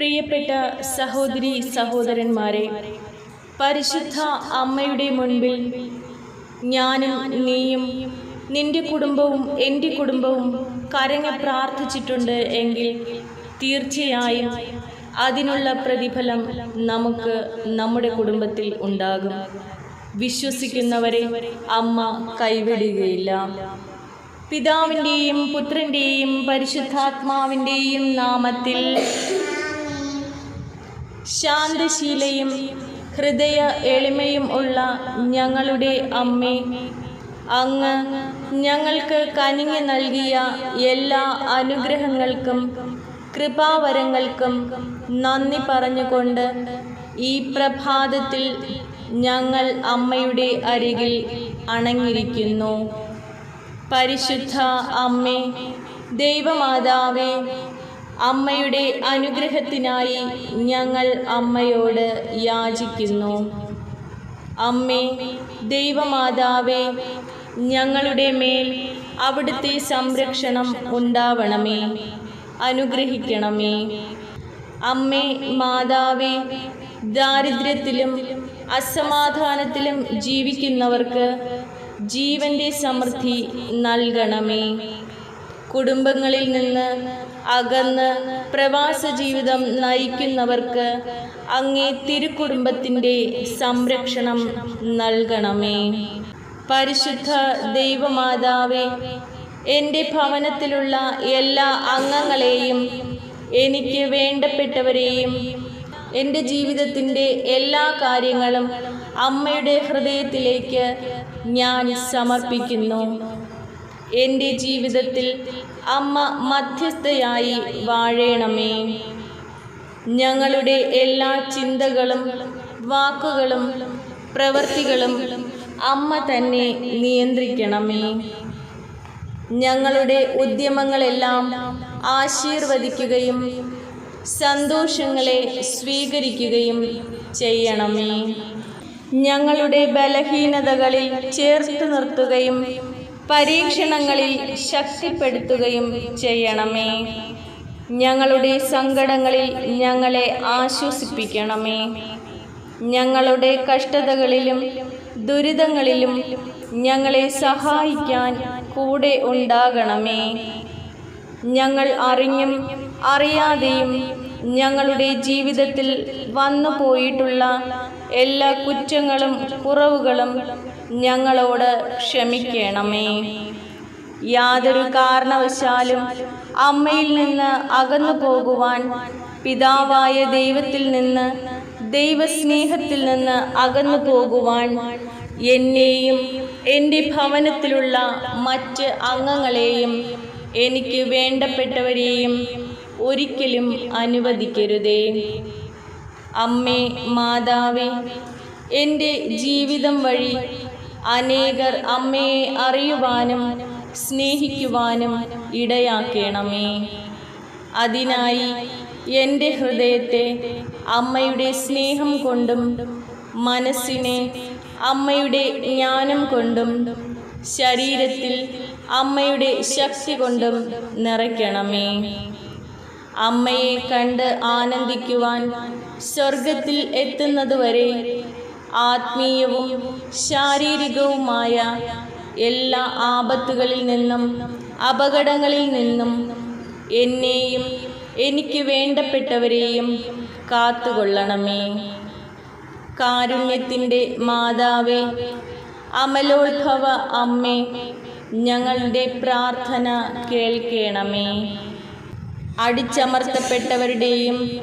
പ്രിയപ്പെട്ട സഹോദരി സഹോദരന്മാരെ പരിശുദ്ധ അമ്മയുടെ മുൻപിൽ ഞാനും നീയും നിന്റെ കുടുംബവും എന്റെ കുടുംബവും കരങ്ങി പ്രാർത്ഥിച്ചിട്ടുണ്ട് എങ്കിൽ തീർച്ചയായും അതിനുള്ള പ്രതിഫലം നമുക്ക് നമ്മുടെ കുടുംബത്തിൽ ഉണ്ടാകും. വിശ്വസിക്കുന്നവരെ അമ്മ കൈവിടുകയില്ല. പിതാവിന്റെയും പുത്രന്റെയും പരിശുദ്ധാത്മാവിന്റെയും നാമത്തിൽ ശാന്തശീലയും ഹൃദയ എളിമയും ഉള്ള ഞങ്ങളുടെ അമ്മേ അങ്ങ് ഞങ്ങൾക്ക് കനിഞ്ഞു നൽകിയ എല്ലാ അനുഗ്രഹങ്ങൾക്കും കൃപാവരങ്ങൾക്കും നന്ദി പറഞ്ഞുകൊണ്ട് ഈ പ്രഭാതത്തിൽ ഞങ്ങൾ അമ്മയുടെ അരികിൽ അണങ്ങിയിരിക്കുന്നു പരിശുദ്ധ അമ്മേ ദൈവമാതാവേ അമ്മയുടെ അനുഗ്രഹത്തിനായി ഞങ്ങൾ അമ്മയോട് യാചിക്കുന്നു. അമ്മേ ദൈവമാതാവേ ഞങ്ങളുടെ മേൽ അവിടുത്തെ സംരക്ഷണം ഉണ്ടാവണമേ. അനുഗ്രഹിക്കണമേ. അമ്മേ മാതാവേ ദാരിദ്ര്യത്തിലും അസമാധാനത്തിലും ജീവിക്കുന്നവർക്ക് ജീവന്റെ സമൃദ്ധി നൽകണമേ. കുടുംബങ്ങളിൽ നിന്ന് അകന്ന് പ്രവാസ ജീവിതം നയിക്കുന്നവർക്ക് അങ്ങേ തിരുക്കുടുംബത്തിന്റെ സംരക്ഷണം നൽകണമേ. പരിശുദ്ധ ദൈവമാതാവേ എന്റെ ഭവനത്തിലുള്ള എല്ലാ അംഗങ്ങളെയും എനിക്ക് വേണ്ടപ്പെട്ടവരെയും എന്റെ ജീവിതത്തിന്റെ എല്ലാ കാര്യങ്ങളും അമ്മയുടെ ഹൃദയത്തിലേക്ക് ഞാൻ സമർപ്പിക്കുന്നു. എന്റെ ജീവിതത്തിൽ അമ്മ മധ്യസ്ഥയായി വാഴേണമേ. ഞങ്ങളുടെ എല്ലാ ചിന്തകളും വാക്കുകളും പ്രവൃത്തികളും അമ്മ തന്നെ നിയന്ത്രിക്കണമേ. ഞങ്ങളുടെ ഉദ്യമങ്ങളെല്ലാം ആശീർവദിക്കുകയും സന്തോഷങ്ങളെ സ്വീകരിക്കുകയും ചെയ്യണമേ. ഞങ്ങളുടെ ബലഹീനതകളിൽ ചേർത്ത് നിർത്തുകയും പരീക്ഷണങ്ങളിൽ ശക്തിപ്പെടുത്തുകയും ചെയ്യണമേ. ഞങ്ങളുടെ സങ്കടങ്ങളിൽ ഞങ്ങളെ ആശ്വസിപ്പിക്കണമേ. ഞങ്ങളുടെ കഷ്ടതകളിലും ദുരിതങ്ങളിലും ഞങ്ങളെ സഹായിക്കാൻ കൂടെ ഉണ്ടാകണമേ. ഞങ്ങൾ അറിഞ്ഞും അറിയാതെയും ഞങ്ങളുടെ ജീവിതത്തിൽ വന്നു പോയിട്ടുള്ള എല്ലാ കുറ്റങ്ങളും കുറവുകളും ഞങ്ങളോട് ക്ഷമിക്കണമേ. യാതൊരു കാരണവശാലും അമ്മയിൽ നിന്ന് അകന്നു പോകുവാൻ പിതാവായ ദൈവത്തിൽ നിന്ന് ദൈവസ്നേഹത്തിൽ നിന്ന് അകന്നു പോകുവാൻ എന്നെയും എന്റെ ഭവനത്തിലുള്ള മറ്റ് അംഗങ്ങളെയും എനിക്ക് വേണ്ടപ്പെട്ടവരെയും ഒരിക്കലും അനുവദിക്കരുതേ. അമ്മേ മാതാവേ എന്റെ ജീവിതം വഴി അനേകർ അമ്മയെ അറിയുവാനും സ്നേഹിക്കുവാനും ഇടയാക്കണമേ. അതിനായി എന്റെ ഹൃദയത്തെ അമ്മയുടെ സ്നേഹം കൊണ്ടും മനസ്സിനെ അമ്മയുടെ ജ്ഞാനം കൊണ്ടും ശരീരത്തിൽ അമ്മയുടെ ശക്തി കൊണ്ടും നിറയ്ക്കണമേ. അമ്മയെ കണ്ട് ആനന്ദിക്കുവാൻ സ്വർഗത്തിൽ എത്തുന്നതുവരെ ആത്മീയവും ശാരീരികവുമായ എല്ലാ ആപത്തുകളിൽ നിന്നും അപകടങ്ങളിൽ നിന്നും എന്നെയും എനിക്ക് വേണ്ടപ്പെട്ടവരെയും കാത്തുകൊള്ളണമേ. കാരുണ്യത്തിന്റെ മാതാവേ അമലോത്ഭവ അമ്മേ ഞങ്ങളുടെ പ്രാർത്ഥന കേൾക്കണമേ. അടിച്ചമർത്തപ്പെട്ടവരുടെയും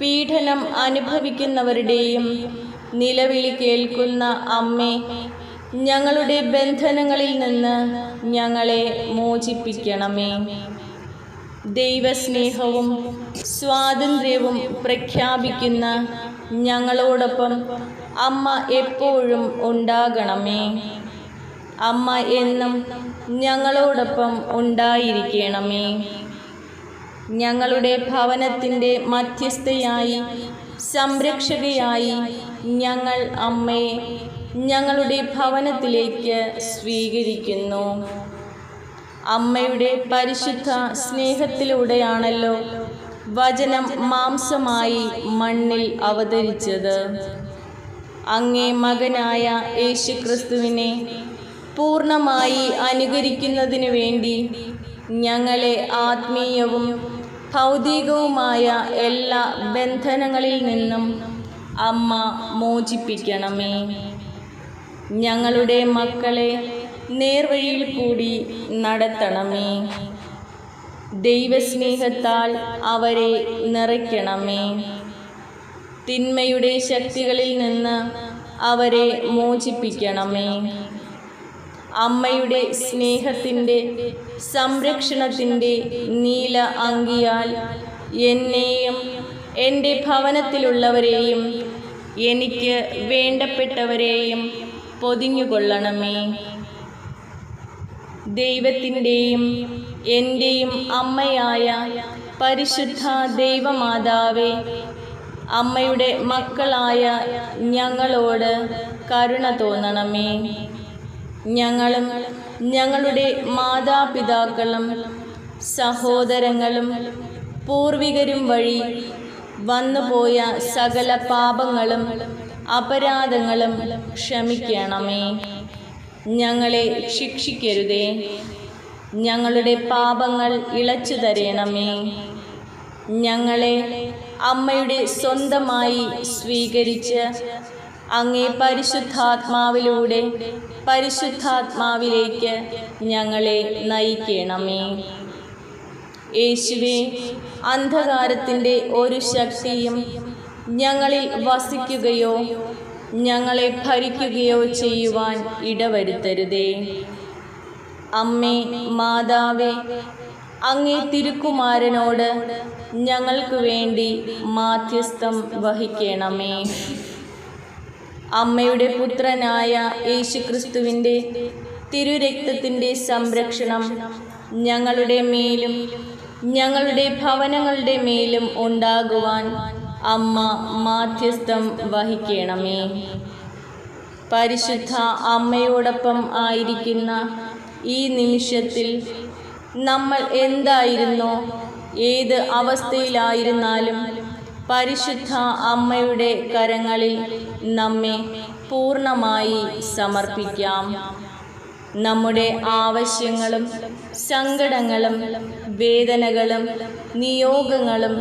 പീഡനം അനുഭവിക്കുന്നവരുടെയും നിലവിളി കേൾക്കുന്ന അമ്മേ ഞങ്ങളുടെ ബന്ധനങ്ങളിൽ നിന്ന് ഞങ്ങളെ മോചിപ്പിക്കണമേ. ദൈവസ്നേഹവും സ്വാതന്ത്ര്യവും പ്രഖ്യാപിക്കുന്ന ഞങ്ങളോടൊപ്പം അമ്മ എപ്പോഴും ഉണ്ടാകണമേ. അമ്മ എന്നും ഞങ്ങളോടൊപ്പം ഉണ്ടായിരിക്കണമേ. ഞങ്ങളുടെ ഭവനത്തിന്റെ മധ്യസ്ഥയായി സംരക്ഷകയായി ഞങ്ങൾ അമ്മയെ ഞങ്ങളുടെ ഭവനത്തിലേക്ക് സ്വീകരിക്കുന്നു. അമ്മയുടെ പരിശുദ്ധ സ്നേഹത്തിലൂടെയാണല്ലോ വചനം മാംസമായി മണ്ണിൽ അവതരിച്ചത്. അങ്ങേ മകനായ യേശുക്രിസ്തുവിനെ പൂർണമായി അനുകരിക്കുന്നതിനു വേണ്ടി ഞങ്ങളെ ആത്മീയവും ഭൗതികവുമായ എല്ലാ ബന്ധനങ്ങളിൽ നിന്നും അമ്മ മോചിപ്പിക്കണമേ. ഞങ്ങളുടെ മക്കളെ നേർവഴിയിൽ കൂടി നടത്തണമേ. ദൈവസ്നേഹത്താൽ അവരെ നിറയ്ക്കണമേ. തിന്മയുടെ ശക്തികളിൽ നിന്ന് അവരെ മോചിപ്പിക്കണമേ. അമ്മയുടെ സ്നേഹത്തിന്റെ സംരക്ഷണത്തിന്റെ നീല അങ്കിയാൽ എന്നെയും എന്റെ ഭവനത്തിലുള്ളവരെയും എനിക്ക് വേണ്ടപ്പെട്ടവരെയും പൊതിഞ്ഞുകൊള്ളണമേ. ദൈവത്തിന്റെയും എന്റെയും അമ്മയായ പരിശുദ്ധ ദൈവമാതാവേ അമ്മയുടെ മക്കളായ ഞങ്ങളോട് കരുണ തോന്നണമേ. ഞങ്ങളും ഞങ്ങളുടെ മാതാപിതാക്കളും സഹോദരങ്ങളും പൂർവികരും വഴി വന്നുപോയ സകല പാപങ്ങളും അപരാധങ്ങളും ക്ഷമിക്കണമേ. ഞങ്ങളെ ശിക്ഷിക്കരുതേ. ഞങ്ങളുടെ പാപങ്ങൾ ഇളച്ചു തരയണമേ ഞങ്ങളെ അമ്മയുടെ സ്വന്തമായി സ്വീകരിച്ച് അങ്ങേ പരിശുദ്ധാത്മാവിലൂടെ പരിശുദ്ധാത്മാവിലേക്ക് ഞങ്ങളെ നയിക്കണമേ. യേശുവെ അന്ധകാരത്തിന്റെ ഒരു ശക്തിയും ഞങ്ങളിൽ വസിക്കുകയോ ഞങ്ങളെ ഭരിക്കുകയോ ചെയ്യുവാൻ ഇടവരുത്തരുതേ. അമ്മേ മാതാവേ അങ്ങേ തിരുക്കുമാരനോട് ഞങ്ങൾക്ക് വേണ്ടി മാധ്യസ്ഥം വഹിക്കണമേ. അമ്മയുടെ പുത്രനായ യേശുക്രിസ്തുവിന്റെ തിരുരക്തത്തിന്റെ സംരക്ഷണം ഞങ്ങളുടെ മേലും ഞങ്ങളുടെ ഭവനങ്ങളുടെ മേലും ഉണ്ടാകുവാൻ അമ്മ മാധ്യസ്ഥം വഹിക്കണമേ. പരിശുദ്ധ അമ്മയോടൊപ്പം ആയിരിക്കുന്ന ഈ നിമിഷത്തിൽ നമ്മൾ എന്തായിരുന്നോ ഏത് അവസ്ഥയിലായിരുന്നാലും പരിശുദ്ധ അമ്മയുടെ കരങ്ങളിൽ നമ്മെ പൂർണമായി സമർപ്പിക്കാം. നമ്മുടെ ആവശ്യങ്ങളും സങ്കടങ്ങളും വേദനകളും നിയോഗങ്ങളും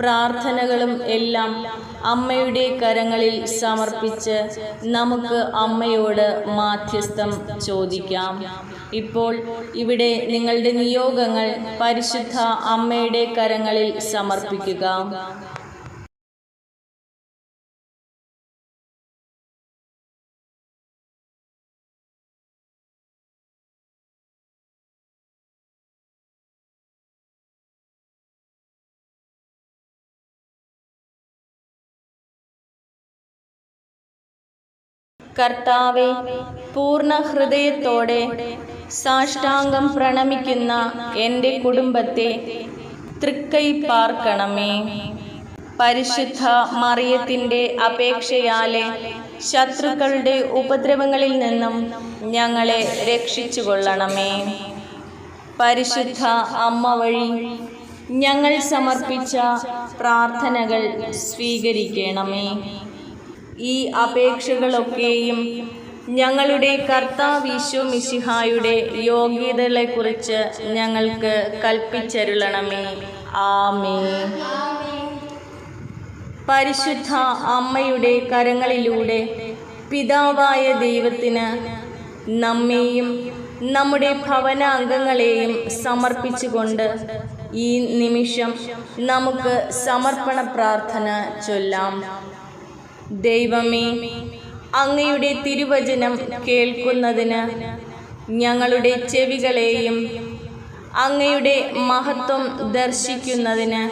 പ്രാർത്ഥനകളും എല്ലാം അമ്മയുടെ കരങ്ങളിൽ സമർപ്പിച്ച് നമുക്ക് അമ്മയോട് മാധ്യസ്ഥം ചോദിക്കാം. ഇപ്പോൾ ഇവിടെ നിങ്ങളുടെ നിയോഗങ്ങൾ പരിശുദ്ധ അമ്മയുടെ കരങ്ങളിൽ സമർപ്പിക്കുക. കർത്താവെ പൂർണ ഹൃദയത്തോടെ സാഷ്ടാംഗം പ്രണമിക്കുന്ന എന്റെ കുടുംബത്തെ തൃക്കൈ പാർക്കണമേ. പരിശുദ്ധ മറിയത്തിന്റെ അപേക്ഷയാലെ ശത്രുക്കളുടെ ഉപദ്രവങ്ങളിൽ നിന്നും ഞങ്ങളെ രക്ഷിച്ചു കൊള്ളണമേ പരിശുദ്ധ അമ്മ വഴി ഞങ്ങൾ സമർപ്പിച്ച പ്രാർത്ഥനകൾ സ്വീകരിക്കണമേ. ഈ അപേക്ഷകളൊക്കെയും ഞങ്ങളുടെ കർത്താവീശോ മിശിഹായുടെ യോഗ്യതകളെക്കുറിച്ച് ഞങ്ങൾക്ക് കൽപ്പിച്ചരുളണമേ. ആമേ പരിശുദ്ധ അമ്മയുടെ കരങ്ങളിലൂടെ പിതാവായ ദൈവത്തിന് നമ്മെയും നമ്മുടെ ഭവനാംഗങ്ങളെയും സമർപ്പിച്ചുകൊണ്ട് ഈ നിമിഷം നമുക്ക് സമർപ്പണ പ്രാർത്ഥന ചൊല്ലാം. ദൈവമേ അങ്ങയുടെ തിരുവചനം കേൾക്കുന്നതിന് ഞങ്ങളുടെ ചെവികളെയും അങ്ങയുടെ മഹത്വം ദർശിക്കുന്നതിന്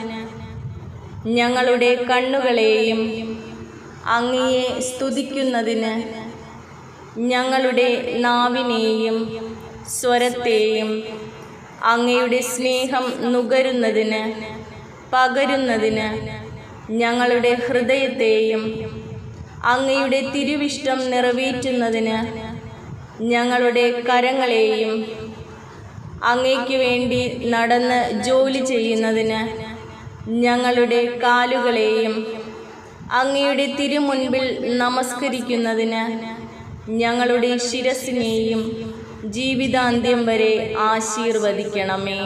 ഞങ്ങളുടെ കണ്ണുകളെയും അങ്ങയെ സ്തുതിക്കുന്നതിന് ഞങ്ങളുടെ നാവിനെയും സ്വരത്തെയും അങ്ങയുടെ സ്നേഹം നുകരുന്നതിന് പകരുന്നതിന് ഞങ്ങളുടെ ഹൃദയത്തെയും അങ്ങയുടെ തിരുവിഷ്ടം നിറവേറ്റുന്നതിന് ഞങ്ങളുടെ കരങ്ങളെയും അങ്ങയ്ക്ക് വേണ്ടി നടന്ന് ജോലി ചെയ്യുന്നതിന് ഞങ്ങളുടെ കാലുകളെയും അങ്ങയുടെ തിരുമുൻപിൽ നമസ്കരിക്കുന്നതിന് ഞങ്ങളുടെ ശിരസിനെയും ജീവിതാന്ത്യം വരെ ആശീർവദിക്കണമേ.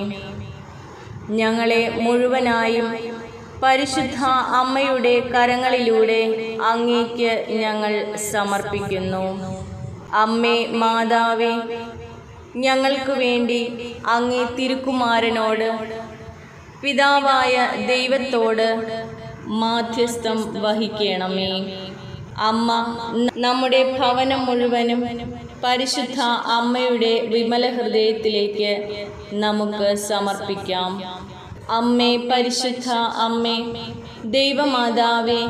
ഞങ്ങളെ മുഴുവനായും പരിശുദ്ധ അമ്മയുടെ കരങ്ങളിലൂടെ അങ്ങേക്ക് ഞങ്ങൾ സമർപ്പിക്കുന്നു. അമ്മേ മാതാവേ ഞങ്ങൾക്ക് വേണ്ടി അങ്ങേ തിരുക്കുമാരനോട് പിതാവായ ദൈവത്തോട് മാധ്യസ്ഥം വഹിക്കണമേ. അമ്മ നമ്മുടെ ഭവനം മുഴുവനും പരിശുദ്ധ അമ്മയുടെ വിമല ഹൃദയത്തിലേക്ക് നമുക്ക് സമർപ്പിക്കാം. അമ്മേ പരിശുദ്ധ അമ്മേ ദൈവമാതാവേ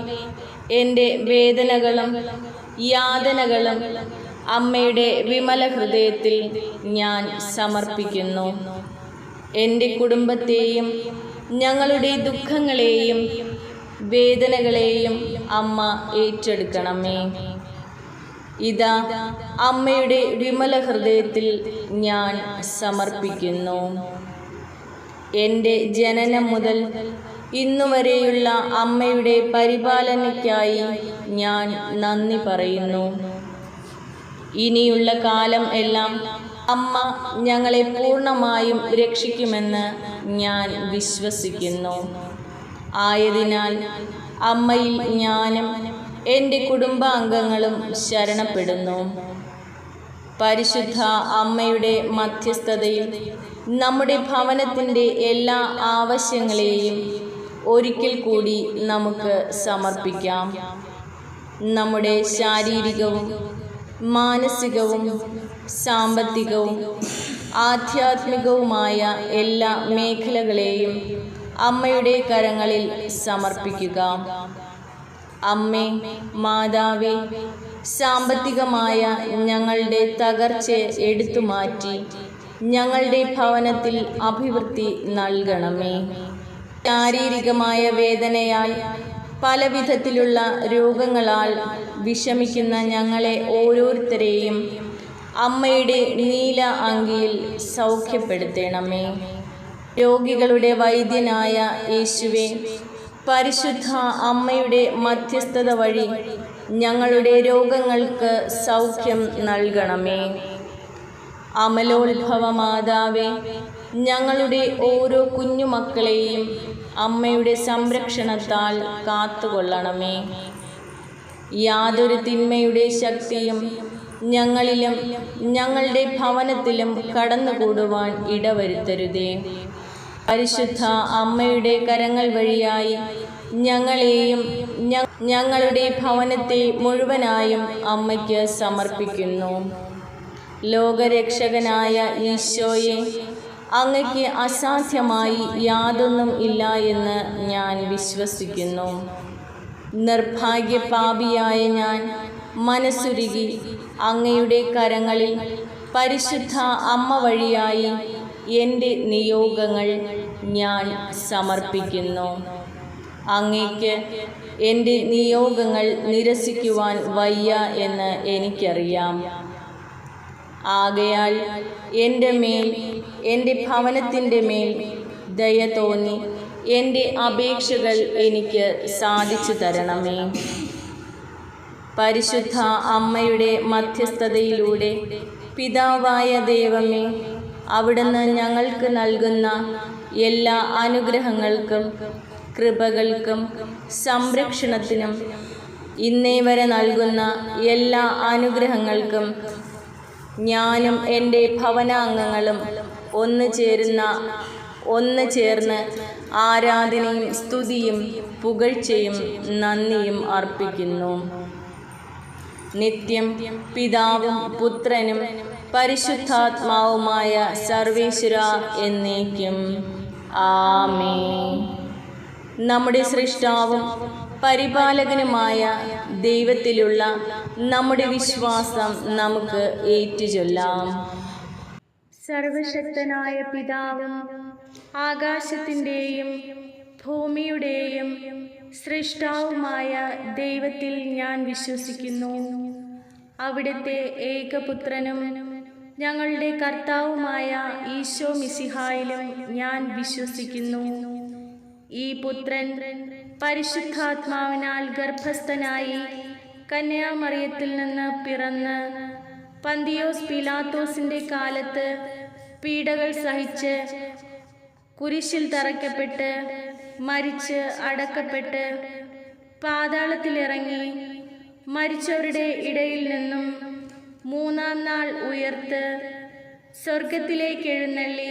എന്റെ വേദനകളും യാതനകളും അമ്മയുടെ വിമല ഹൃദയത്തിൽ ഞാൻ സമർപ്പിക്കുന്നു. എന്റെ കുടുംബത്തെയും ഞങ്ങളുടെ ദുഃഖങ്ങളെയും വേദനകളെയും അമ്മ ഏറ്റെടുക്കണമേ. ഇതാ അമ്മയുടെ വിമല ഹൃദയത്തിൽ ഞാൻ സമർപ്പിക്കുന്നു. എന്റെ ജനനം മുതൽ ഇന്നുവരെയുള്ള അമ്മയുടെ പരിപാലനയ്ക്കായി ഞാൻ നന്ദി പറയുന്നു. ഇനിയുള്ള കാലം എല്ലാം അമ്മ ഞങ്ങളെ പൂർണമായും രക്ഷിക്കുമെന്ന് ഞാൻ വിശ്വസിക്കുന്നു. ആയതിനാൽ അമ്മയിൽ ഞാനും എന്റെ കുടുംബാംഗങ്ങളും ശരണപ്പെടുന്നു. പരിശുദ്ധ അമ്മയുടെ മധ്യസ്ഥതയിൽ നമ്മുടെ ഭവനത്തിന്റെ എല്ലാ ആവശ്യങ്ങളെയും ഒരിക്കൽ കൂടി നമുക്ക് സമർപ്പിക്കാം. നമ്മുടെ ശാരീരികവും മാനസികവും സാമ്പത്തികവും ആധ്യാത്മികവുമായ എല്ലാ മേഖലകളെയും അമ്മയുടെ കരങ്ങളിൽ സമർപ്പിക്കുക. അമ്മേ മാതാവേ സാമ്പത്തികമായ ഞങ്ങളുടെ തകർച്ച എടുത്തു മാറ്റി ഞങ്ങളുടെ ഭവനത്തിൽ അഭിവൃദ്ധി നൽകണമേ. ശാരീരികമായ വേദനയാൽ പലവിധത്തിലുള്ള രോഗങ്ങളാൽ വിഷമിക്കുന്ന ഞങ്ങളെ ഓരോരുത്തരെയും അമ്മയുടെ നീല അങ്കിയിൽ സൗഖ്യപ്പെടുത്തണമേ. രോഗികളുടെ വൈദ്യനായ യേശുവെ പരിശുദ്ധ അമ്മയുടെ മധ്യസ്ഥത വഴി ഞങ്ങളുടെ രോഗങ്ങൾക്ക് സൗഖ്യം നൽകണമേ. അമലോത്ഭവ മാതാവേ ഞങ്ങളുടെ ഓരോ കുഞ്ഞുമക്കളെയും അമ്മയുടെ സംരക്ഷണത്താൽ കാത്തുകൊള്ളണമേ. യാതൊരു തിന്മയുടെ ശക്തിയും ഞങ്ങളിലും ഞങ്ങളുടെ ഭവനത്തിലും കടന്നുകൂടുവാൻ ഇടവരുത്തരുതേ. പരിശുദ്ധ അമ്മയുടെ കരങ്ങൾ വഴിയായി ഞങ്ങളെയും ഞങ്ങളുടെ ഭവനത്തെ മുഴുവനായും അമ്മയ്ക്ക് സമർപ്പിക്കുന്നു. ലോകരക്ഷകനായ ഈശോയെ അങ്ങയ്ക്ക് അസാധ്യമായി യാതൊന്നും ഇല്ല എന്ന് ഞാൻ വിശ്വസിക്കുന്നു. നിർഭാഗ്യപാപിയായ ഞാൻ മനസ്സുരുകി അങ്ങയുടെ കരങ്ങളിൽ പരിശുദ്ധ അമ്മ വഴിയായി എന്റെ നിയോഗങ്ങൾ ഞാൻ സമർപ്പിക്കുന്നു. അങ്ങയ്ക്ക് എന്റെ നിയോഗങ്ങൾ നിരസിക്കുവാൻ വയ്യ എന്ന് എനിക്കറിയാം. ആകയാൽ എന്റെ മേൽ എന്റെ ഭവനത്തിന്റെ മേൽ ദയ തോന്നി. എന്റെ അപേക്ഷകൾ എനിക്ക് സാധിച്ചു തരണമേ. പരിശുദ്ധ അമ്മയുടെ മധ്യസ്ഥതയിലൂടെ പിതാവായ ദൈവമേ അവിടുന്ന് ഞങ്ങൾക്ക് നൽകുന്ന എല്ലാ അനുഗ്രഹങ്ങൾക്കും കൃപകൾക്കും സംരക്ഷണത്തിനും ഇന്നേ വരെ നൽകുന്ന എല്ലാ അനുഗ്രഹങ്ങൾക്കും ഞാനും എന്റെ ഭവനാംഗങ്ങളും ഒന്ന് ചേരുന്ന ഒന്ന് ചേർന്ന് ആരാധനയും സ്തുതിയും പുകഴ്ചയും നന്ദിയും അർപ്പിക്കുന്നു. നിത്യം പിതാവും പുത്രനും പരിശുദ്ധാത്മാവുമായ സർവേശ്വര എന്നേക്കും. ആമേ നമ്മുടെ സൃഷ്ടാവും പരിപാലകനുമായ ദൈവത്തിലുള്ള നമ്മുടെ വിശ്വാസം നമുക്ക് ഏറ്റുചൊല്ലാം. സർവശക്തനായ പിതാവും ആകാശത്തിന്റെയും ഭൂമിയുടെയും സൃഷ്ടാവുമായ ദൈവത്തിൽ ഞാൻ വിശ്വസിക്കുന്നു. അവിടുത്തെ ഏകപുത്രനും ഞങ്ങളുടെ കർത്താവുമായ ഈശോ മിസിഹായിലും ഞാൻ വിശ്വസിക്കുന്നു. ഈ പുത്രൻ പരിശുദ്ധാത്മാവിനാൽ ഗർഭസ്ഥനായി കന്യാമറിയത്തിൽ നിന്ന് പിറന്ന് പന്തിയോസ് പിലാത്തോസിന്റെ കാലത്ത് പീഡകൾ സഹിച്ച് കുരിശിൽ തറയ്ക്കപ്പെട്ട് മരിച്ച് അടക്കപ്പെട്ട് പാതാളത്തിലിറങ്ങി മരിച്ചവരുടെ ഇടയിൽ നിന്നും മൂന്നാം നാൾ ഉയർത്ത് സ്വർഗത്തിലേക്ക് എഴുന്നള്ളി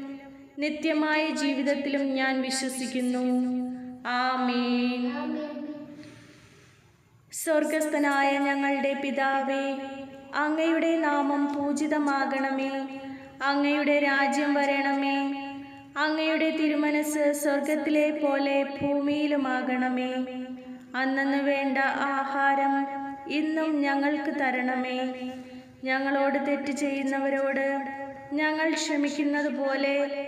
നിത്യമായ ജീവിതത്തിലും ഞാൻ വിശ്വസിക്കുന്നു. ആമേൻ. സ്വർഗസ്ഥനായ ഞങ്ങളുടെ പിതാവേ അങ്ങയുടെ നാമം പൂജിതമാകണമേ. അങ്ങയുടെ രാജ്യം വരണമേ. അങ്ങയുടെ തിരുമനസ് സ്വർഗത്തിലെ പോലെ ഭൂമിയിലുമാകണമേ. അന്നു വേണ്ട ആഹാരം ഇന്നും ഞങ്ങൾക്ക് തരണമേ. ഞങ്ങളോട് തെറ്റ് ചെയ്യുന്നവരോട് ഞങ്ങൾ ക്ഷമിക്കുന്നത് പോലെ